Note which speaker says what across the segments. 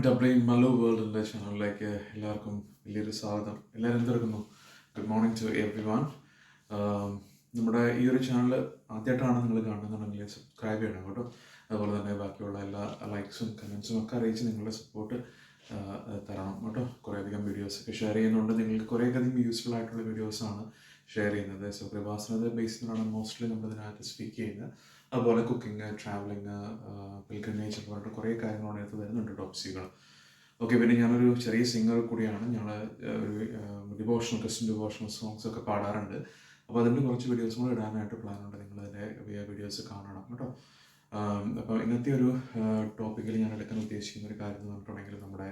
Speaker 1: Morning W Malu വേൾഡിന്റെ ചാനലിലേക്ക് എല്ലാവർക്കും വലിയൊരു സ്വാഗതം. എല്ലാവരും എന്തെടുക്കുന്നു? Good morning to everyone നമ്മുടെ ഈ ഒരു ചാനൽ ആദ്യമായിട്ടാണ് നിങ്ങൾ കാണുന്നുണ്ടെങ്കിൽ സബ്സ്ക്രൈബ് ചെയ്യണം കേട്ടോ. അതുപോലെ തന്നെ ബാക്കിയുള്ള എല്ലാ ലൈക്സും കമൻസും ഒക്കെ അറിയിച്ച് നിങ്ങളുടെ സപ്പോർട്ട് തരണം കേട്ടോ. കുറേയധികം വീഡിയോസൊക്കെ ഷെയർ ചെയ്യുന്നുണ്ട്. നിങ്ങൾക്ക് കുറേയധികം യൂസ്ഫുൾ ആയിട്ടുള്ള വീഡിയോസാണ് ഷെയർ ചെയ്യുന്നത്. സോ കൃപാസനത ബേസിലാണ് മോസ്റ്റ്ലി നമ്മൾ ഇതിനകത്ത് സ്പീക്ക് ചെയ്യുന്നത്. അതുപോലെ കുക്കിംഗ് ട്രാവലിങ് പിൽഗ്രിമേജ് പോലുള്ള കുറേ കാര്യങ്ങളാണ് ഇതിനകത്ത് വരുന്നുണ്ട് ടോപ്സികൾ ഓക്കെ പിന്നെ ഞാനൊരു ചെറിയ സിംഗർ കൂടിയാണ്. ഞങ്ങൾ ഒരു ഡിവോഷണൽ ക്രിസ്ത്യൻ ഡിവോഷണൽ സോങ്സ് ഒക്കെ പാടാറുണ്ട്. അപ്പോൾ അതിന്റെ കുറച്ച് വീഡിയോസ് കൂടെ ഇടാനായിട്ട് പ്ലാൻ പ്ലാനുണ്ട് നിങ്ങളതിന്റെ വീഡിയോസ് കാണണം കേട്ടോ. അപ്പോൾ ഇന്നത്തെ ഒരു ടോപ്പിക്കിൽ ഞാൻ എടുക്കാൻ ഉദ്ദേശിക്കുന്ന ഒരു കാര്യം എന്ന് പറഞ്ഞിട്ടുണ്ടെങ്കിൽ നമ്മുടെ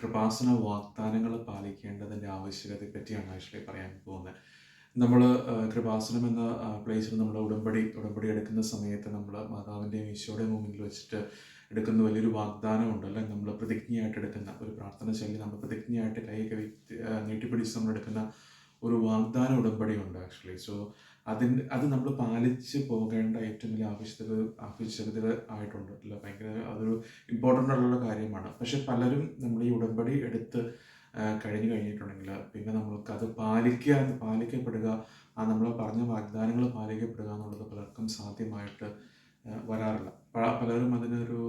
Speaker 1: കൃപാസന വാഗ്ദാനങ്ങൾ പാലിക്കേണ്ടതിന്റെ ആവശ്യകതയെ പറ്റിയാണ് ആക്ച്വലി പറയാൻ പോകുന്നത്. നമ്മൾ കൃപാസനം എന്ന പ്ലേസിൽ നമ്മൾ ഉടമ്പടി ഉടമ്പടി എടുക്കുന്ന സമയത്ത് നമ്മൾ മാതാവിന്റെയും ഈശോയുടെയും മുമ്പിൽ വെച്ചിട്ട് എടുക്കുന്ന വലിയൊരു വാഗ്ദാനമുണ്ട്. അല്ലെങ്കിൽ നമ്മൾ പ്രതിജ്ഞയായിട്ട് എടുക്കുന്ന ഒരു പ്രാർത്ഥന ശൈലി നമ്മൾ പ്രതിജ്ഞയായിട്ട് കൈ കവി നീട്ടിപ്പിടിച്ച് നമ്മൾ എടുക്കുന്ന ഒരു വാഗ്ദാന ഉടമ്പടി ഉണ്ട് ആക്ച്വലി സോ അതിന് അത് നമ്മൾ പാലിച്ച് പോകേണ്ട ഏറ്റവും വലിയ ആവശ്യകത ആവശ്യകത ആയിട്ടുണ്ട്. അല്ല? ഭയങ്കര അതൊരു ഇമ്പോർട്ടന്റ് ആയിട്ടുള്ള കാര്യമാണ്. പക്ഷെ പലരും നമ്മൾ ഈ ഉടമ്പടി എടുത്ത് കഴിഞ്ഞു കഴിഞ്ഞിട്ടുണ്ടെങ്കിൽ പിന്നെ നമ്മൾക്ക് അത് പാലിക്കുക പാലിക്കപ്പെടുക ആ നമ്മൾ പറഞ്ഞ വാഗ്ദാനങ്ങൾ പാലിക്കപ്പെടുക എന്നുള്ളത് പലർക്കും സാധ്യമായിട്ട് വരാറില്ല. പലരും അതിനൊരു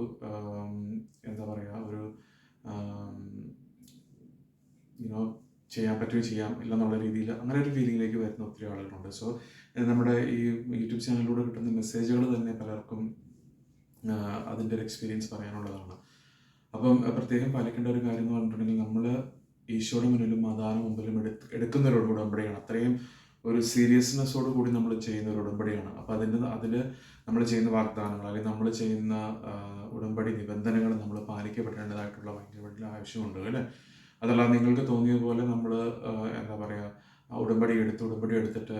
Speaker 1: എന്താ പറയുക ഒരു യുനോ ചെയ്യാൻ പറ്റുകയും ചെയ്യാം ഇല്ല എന്നുള്ള രീതിയിൽ അങ്ങനെ ഒരു ഫീലിങ്ങിലേക്ക് വരുന്ന ഒത്തിരി ആളുകളുണ്ട്. സോ നമ്മുടെ ഈ യൂട്യൂബ് ചാനലിലൂടെ കിട്ടുന്ന മെസ്സേജുകൾ തന്നെ പലർക്കും അതിന്റെ ഒരു എക്സ്പീരിയൻസ് പറയാനുള്ളതാണ്. അപ്പം പ്രത്യേകം പാലിക്കേണ്ട ഒരു കാര്യം എന്ന് പറഞ്ഞിട്ടുണ്ടെങ്കിൽ നമ്മൾ ഈശോയുടെ മുന്നിലും മാതാവിന് മുമ്പിലും എടുത്ത് എടുക്കുന്ന ഒരു ഉടമ്പടിയാണ്. അത്രയും ഒരു സീരിയസ്നെസ്സോട് കൂടി നമ്മൾ ചെയ്യുന്ന ഒരു ഉടമ്പടിയാണ്. അപ്പോൾ അതിന്റെ അതിൽ നമ്മൾ ചെയ്യുന്ന വാഗ്ദാനങ്ങൾ അല്ലെങ്കിൽ നമ്മൾ ചെയ്യുന്ന ഉടമ്പടി നിബന്ധനകൾ നമ്മൾ പാലിക്കപ്പെടേണ്ടതായിട്ടുള്ള ഭയങ്കര ആവശ്യമുണ്ട് അല്ലേ? അതല്ല നിങ്ങൾക്ക് തോന്നിയതുപോലെ നമ്മൾ എന്താ പറയുക ഉടമ്പടി എടുത്ത് ഉടമ്പടി എടുത്തിട്ട്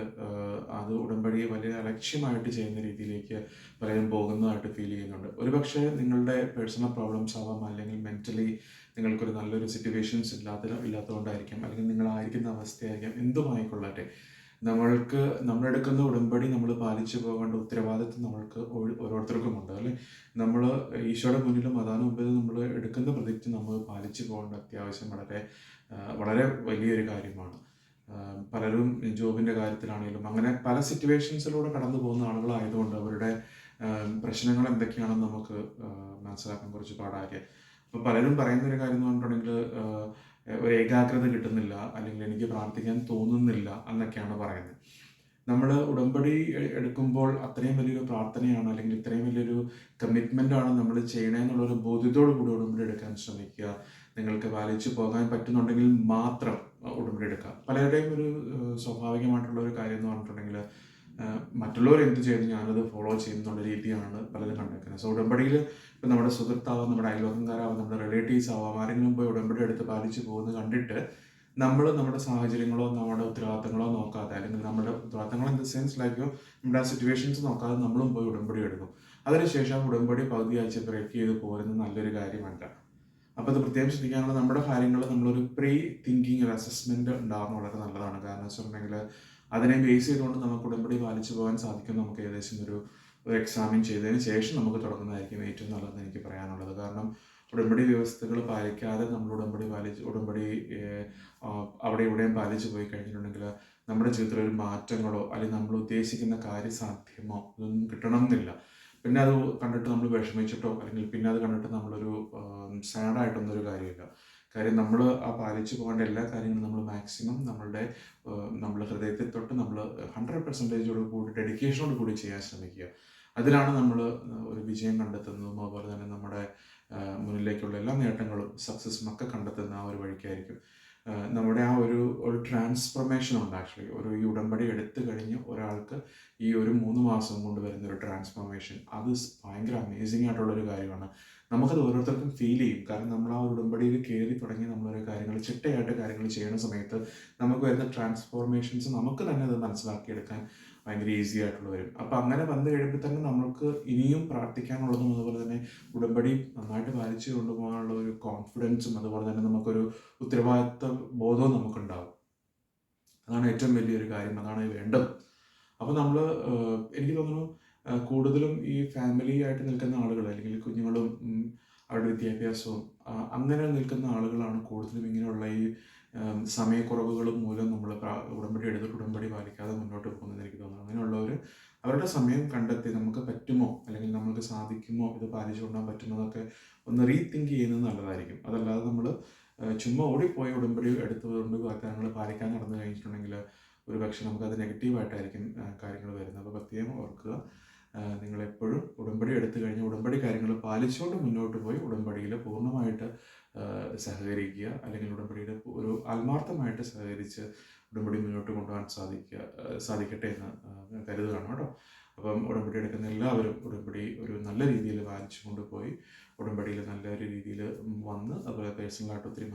Speaker 1: അത് ഉടമ്പടി വലിയ അലക്ഷ്യമായിട്ട് ചെയ്യുന്ന രീതിയിലേക്ക് പലരും പോകുന്നതായിട്ട് ഫീൽ ചെയ്യുന്നുണ്ട്. ഒരുപക്ഷെ നിങ്ങളുടെ പേഴ്സണൽ പ്രോബ്ലംസ് ആവാം അല്ലെങ്കിൽ മെന്റലി നിങ്ങൾക്കൊരു നല്ലൊരു സിറ്റുവേഷൻസ് ഇല്ലാത്ത ഇല്ലാത്തതുകൊണ്ടായിരിക്കാം അല്ലെങ്കിൽ നിങ്ങളായിരിക്കുന്ന അവസ്ഥയായിരിക്കാം എന്തുമായിക്കൊള്ളട്ടെ. നമ്മൾക്ക് നമ്മളെടുക്കുന്ന ഉടമ്പടി നമ്മൾ പാലിച്ചു പോകേണ്ട ഉത്തരവാദിത്വം നമ്മൾക്ക് ഓരോരുത്തർക്കും ഉണ്ട് അല്ലെ? നമ്മൾ ഈശോയുടെ മുന്നിലും അതാണ് മുമ്പിൽ നമ്മൾ എടുക്കുന്ന പ്രതിജ്ഞ നമ്മൾ പാലിച്ചു പോകേണ്ട അത്യാവശ്യം വളരെ വളരെ വലിയൊരു കാര്യമാണ്. പലരും ജോബിന്റെ കാര്യത്തിലാണെങ്കിലും അങ്ങനെ പല സിറ്റുവേഷൻസിലൂടെ കടന്നു പോകുന്ന ആളുകളായതുകൊണ്ട് അവരുടെ പ്രശ്നങ്ങൾ എന്തൊക്കെയാണെന്ന് നമുക്ക് മനസ്സിലാക്കാൻ കുറച്ച് പാടായിരിക്കും. അപ്പോൾ പലരും പറയുന്ന ഒരു കാര്യം എന്ന് പറഞ്ഞിട്ടുണ്ടെങ്കിൽ ഒരു ഏകാഗ്രത കിട്ടുന്നില്ല അല്ലെങ്കിൽ എനിക്ക് പ്രാർത്ഥിക്കാൻ തോന്നുന്നില്ല എന്നൊക്കെയാണ് പറയുന്നത്. നമ്മൾ ഉടമ്പടി എടുക്കുമ്പോൾ അത്രയും വലിയൊരു പ്രാർത്ഥനയാണ് അല്ലെങ്കിൽ ഇത്രയും വലിയൊരു കമ്മിറ്റ്മെന്റ് ആണ് നമ്മൾ ചെയ്യണമെന്നുള്ളൊരു ബോധ്യത്തോടു കൂടി ഉടമ്പടി എടുക്കാൻ ശ്രമിക്കുക. നിങ്ങൾക്ക് പാലിച്ചു പോകാൻ പറ്റുന്നുണ്ടെങ്കിൽ മാത്രം ഉടമ്പടി എടുക്കുക പലരുടെയും ഒരു സ്വാഭാവികമായിട്ടുള്ള ഒരു കാര്യം എന്ന് പറഞ്ഞിട്ടുണ്ടെങ്കിൽ മറ്റുള്ളവർ എന്ത് ചെയ്യുന്നു ഞാനത് ഫോളോ ചെയ്യുന്നുള്ള രീതിയാണ് പലരും കണ്ടേക്കുന്നത് സോ ഉടമ്പടിയിൽ ഇപ്പം നമ്മുടെ സുഹൃത്താവാം നമ്മുടെ അയൽവക്കംകാരാവാം നമ്മുടെ റിലേറ്റീവ്സ് ആവാം ആരെങ്കിലും പോയി ഉടമ്പടി എടുത്ത് പാലിച്ചു പോകുന്നത് കണ്ടിട്ട് നമ്മൾ നമ്മുടെ സാഹചര്യങ്ങളോ നമ്മുടെ ഉത്തരവാദിത്തങ്ങളോ നോക്കാതെ അല്ലെങ്കിൽ നമ്മുടെ ഉത്തരവാദിത്തങ്ങൾ ഇൻ ദ സെൻസ് ലൈക്കോ നമ്മുടെ ആ സിറ്റുവേഷൻസ് നോക്കാതെ നമ്മളും പോയി ഉടമ്പടി എടുക്കും. അതിനുശേഷം ഉടമ്പടി പകുതി ആഴ്ച ബ്രേക്ക് ചെയ്ത് പോരുന്നത് നല്ലൊരു കാര്യമല്ല. അപ്പോൾ അത് പ്രത്യേകം ശ്രദ്ധിക്കാനുള്ള നമ്മുടെ കാര്യങ്ങൾ നമ്മളൊരു പ്രീ തിങ്കിങ് ഒരു അസസ്മെന്റ് ഉണ്ടാകുന്ന വളരെ നല്ലതാണ്. കാരണം വെച്ചിട്ടുണ്ടെങ്കിൽ അതിനെ ബേസ് ചെയ്തുകൊണ്ട് നമുക്ക് ഉടമ്പടി പാലിച്ചു പോകാൻ സാധിക്കും നമുക്ക് ഏകദേശം ഒരു ഒരു എക്സാമിൻ ചെയ്തതിന് ശേഷം നമുക്ക് തുടങ്ങുന്നതായിരിക്കും ഏറ്റവും നല്ലതെന്ന് എനിക്ക് പറയാനുള്ളത്. കാരണം ഉടമ്പടി വ്യവസ്ഥകൾ പാലിക്കാതെ നമ്മൾ ഉടമ്പടി പാലിച്ച് ഉടമ്പടി അവിടെ ഇവിടെയും പാലിച്ചു പോയി കഴിഞ്ഞിട്ടുണ്ടെങ്കിൽ നമ്മുടെ ജീവിതത്തിൽ ഒരു മാറ്റങ്ങളോ അല്ലെങ്കിൽ നമ്മൾ ഉദ്ദേശിക്കുന്ന കാര്യസാധ്യമോ ഇതൊന്നും കിട്ടണമെന്നില്ല. പിന്നെ അത് കണ്ടിട്ട് നമ്മൾ വിഷമിച്ചിട്ടോ അല്ലെങ്കിൽ പിന്നെ അത് കണ്ടിട്ട് നമ്മളൊരു സാഡായിട്ടൊന്നും ഒരു കാര്യമില്ല. കാര്യം നമ്മൾ ആ പാലിച്ചു പോകേണ്ട എല്ലാ കാര്യങ്ങളും നമ്മൾ മാക്സിമം നമ്മളുടെ നമ്മൾ ഹൃദയത്തിൽ തൊട്ട് നമ്മൾ ഹൺഡ്രഡ് പെർസെന്റേജോട് കൂടി ഡെഡിക്കേഷനോട് കൂടി ചെയ്യാൻ ശ്രമിക്കുക. അതിലാണ് നമ്മൾ ഒരു വിജയം കണ്ടെത്തുന്നതും അതുപോലെ തന്നെ നമ്മുടെ മുന്നിലേക്കുള്ള എല്ലാ നേട്ടങ്ങളും സക്സസ്സും ഒക്കെ കണ്ടെത്തുന്ന ആ ഒരു വഴിക്കായിരിക്കും. നമ്മുടെ ആ ഒരു ഒരു ട്രാൻസ്ഫർമേഷൻ ഉണ്ട് ആക്ച്വലി ഒരു ഈ ഉടമ്പടി എടുത്തു കഴിഞ്ഞ് ഒരാൾക്ക് ഈ ഒരു മൂന്ന് മാസം കൊണ്ട് വരുന്ന ഒരു ട്രാൻസ്ഫോർമേഷൻ അത് ഭയങ്കര അമേസിങ് ആയിട്ടുള്ളൊരു കാര്യമാണ്. നമുക്കത് ഓരോരുത്തർക്കും ഫീൽ ചെയ്യും. കാരണം നമ്മൾ ആ ഉടമ്പടിയിൽ കയറി തുടങ്ങി നമ്മളൊരു കാര്യങ്ങൾ ചിട്ടയായിട്ട് കാര്യങ്ങൾ ചെയ്യുന്ന സമയത്ത് നമുക്ക് വരുന്ന ട്രാൻസ്ഫോർമേഷൻസ് നമുക്ക് തന്നെ അത് മനസ്സിലാക്കിയെടുക്കാൻ ഭയങ്കര ഈസി ആയിട്ടുള്ള വരും അപ്പം അങ്ങനെ വന്നു കഴിയുമ്പോൾ തന്നെ നമ്മൾക്ക് ഇനിയും പ്രാർത്ഥിക്കാനുള്ളതും അതുപോലെ തന്നെ ഉടമ്പടി നന്നായിട്ട് പാലിച്ച് കൊണ്ടുപോകാനുള്ള ഒരു കോൺഫിഡൻസും അതുപോലെ തന്നെ നമുക്കൊരു ഉത്തരവാദിത്വ ബോധവും നമുക്കുണ്ടാവും. അതാണ് ഏറ്റവും വലിയൊരു കാര്യം. അതാണ് വേണ്ടത്. അപ്പോൾ നമ്മൾ എനിക്ക് തോന്നുന്നു കൂടുതലും ഈ ഫാമിലി ആയിട്ട് നിൽക്കുന്ന ആളുകൾ അല്ലെങ്കിൽ കുഞ്ഞുങ്ങളും അവരുടെ വിദ്യാഭ്യാസവും അങ്ങനെ നിൽക്കുന്ന ആളുകളാണ് കൂടുതലും ഇങ്ങനെയുള്ള ഈ ഉം, സമയക്കുറവുകൾ മൂലം നമ്മൾ ഉടമ്പടി എടുത്തിട്ട് ഉടമ്പടി പാലിക്കാതെ മുന്നോട്ട് പോകുന്നതെന്ന് എനിക്ക് തോന്നുന്നു. അങ്ങനെയുള്ളവർ അവരുടെ സമയം കണ്ടെത്തി നമുക്ക് പറ്റുമോ? അല്ലെങ്കിൽ നമ്മൾക്ക് സാധിക്കുമോ? ഇത് പാലിച്ചു കൊണ്ടാൻ പറ്റുന്നതൊക്കെ ഒന്ന് റീതിങ്ക് ചെയ്യുന്നത് നല്ലതായിരിക്കും. അതല്ലാതെ നമ്മൾ ചുമ്മാ ഓടിപ്പോയി ഉടമ്പടി എടുത്തുകൊണ്ട് വാഗ്ദാനങ്ങൾ പാലിക്കാൻ നടന്നു കഴിഞ്ഞിട്ടുണ്ടെങ്കിൽ ഒരു പക്ഷേ നമുക്കത് നെഗറ്റീവായിട്ടായിരിക്കും കാര്യങ്ങൾ വരുന്നത്. അപ്പോൾ പ്രത്യേകം ഓർക്കുക. നിങ്ങളെപ്പോഴും ഉടമ്പടി എടുത്തു കഴിഞ്ഞ് ഉടമ്പടി കാര്യങ്ങൾ പാലിച്ചുകൊണ്ട് മുന്നോട്ട് പോയി ഉടമ്പടിയിൽ പൂർണമായിട്ട് സഹകരിക്കുക. അല്ലെങ്കിൽ ഉടമ്പടിയുടെ ഒരു ആത്മാർത്ഥമായിട്ട് സഹകരിച്ച് ഉടമ്പടി മുന്നോട്ട് കൊണ്ടുപോകാൻ സാധിക്കുക സാധിക്കട്ടെ എന്ന് കരുതുകയാണ് കേട്ടോ. അപ്പം ഉടമ്പടി എടുക്കുന്ന എല്ലാവരും ഉടമ്പടി ഒരു നല്ല രീതിയിൽ വായിച്ചു കൊണ്ടുപോയി ഉടമ്പടിയിൽ നല്ലൊരു രീതിയിൽ വന്ന് അതുപോലെ പേഴ്സണലായിട്ട് ഒത്തിരി